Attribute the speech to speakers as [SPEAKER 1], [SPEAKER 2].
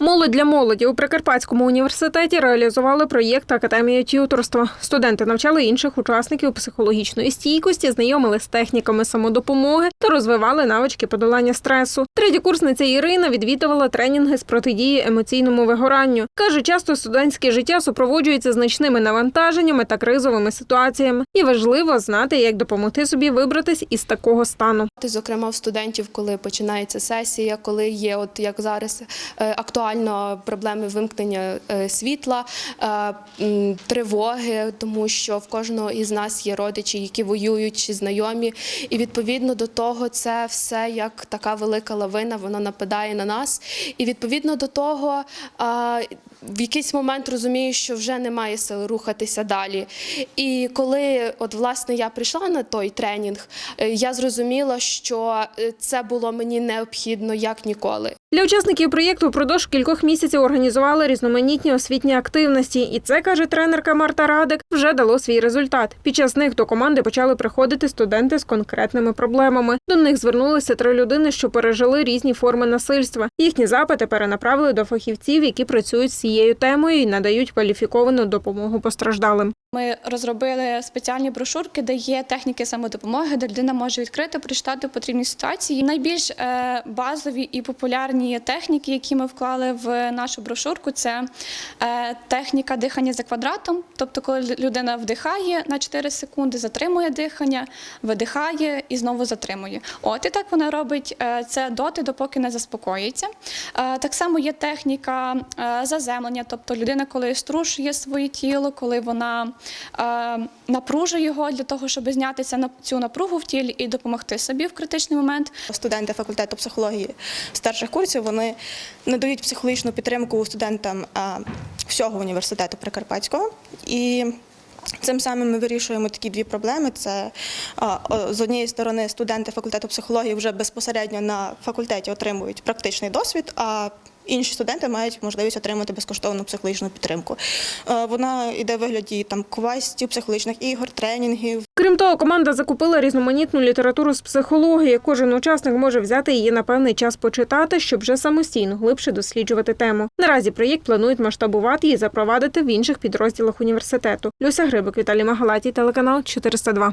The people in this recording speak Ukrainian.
[SPEAKER 1] Молодь для молоді у Прикарпатському університеті реалізували проєкт Академія т'юторства. Студенти навчали інших учасників психологічної стійкості, знайомили з техніками самодопомоги та розвивали навички подолання стресу. Третєкурсниця Ірина відвідувала тренінги з протидії емоційному вигоранню. каже, часто студентське життя супроводжується значними навантаженнями та кризовими ситуаціями, і важливо знати, як допомогти собі вибратись із такого стану.
[SPEAKER 2] Ти, Зокрема, в студентів, коли починається сесія, коли є, от як зараз, е, актуально проблеми вимкнення е, світла, е, тривоги, тому що в кожного із нас є родичі, які воюють чи знайомі, і відповідно до того, це все як така велика лавина, вона нападає на нас. І відповідно до того, в якийсь момент розумію, що вже немає сил рухатися далі. І коли от власне я прийшла на той тренінг, е, я зрозуміла, що е, це було мені необхідно як ніколи.
[SPEAKER 1] Для учасників проєкту впродовж кількох місяців організували різноманітні освітні активності, і це каже тренерка Марта Радик, вже дало свій результат. Під час них до команди почали приходити студенти з конкретними проблемами. До них звернулися три людини, що пережили різні форми насильства. Їхні запити перенаправили до фахівців, які працюють з цією темою і надають кваліфіковану допомогу постраждалим.
[SPEAKER 3] Ми розробили спеціальні брошурки, де є техніки самодопомоги, де людина може відкрито прочитати потрібні ситуації. Найбільш е, базові і популярні техніки, які ми вклали в нашу брошурку, це е, техніка дихання за квадратом. Тобто, коли людина вдихає на 4 секунди, затримує дихання, видихає і знову затримує. От і так вона робить е, це доти, допоки не заспокоїться. Е, Так само є техніка е, заземлення, тобто людина, коли струшує своє тіло, коли вона напружує його для того, щоб знятися на цю напругу в тілі і допомогти собі в критичний момент.
[SPEAKER 4] Студенти факультету психології старших курсів вони надають психологічну підтримку студентам всього університету Прикарпатського. І цим самим ми вирішуємо такі дві проблеми. Це з однієї сторони студенти факультету психології вже безпосередньо на факультеті отримують практичний досвід. а Інші студенти мають можливість отримати безкоштовну психологічну підтримку. Е, Вона йде в вигляді там квестів, психологічних ігор, тренінгів,
[SPEAKER 1] Крім того, команда закупила різноманітну літературу з психології. Кожен учасник може взяти її на певний час почитати, щоб вже самостійно глибше досліджувати тему. Наразі проєкт планують масштабувати і запровадити в інших підрозділах університету. Люся Грибик, Віталій Магалатій, телеканал 402.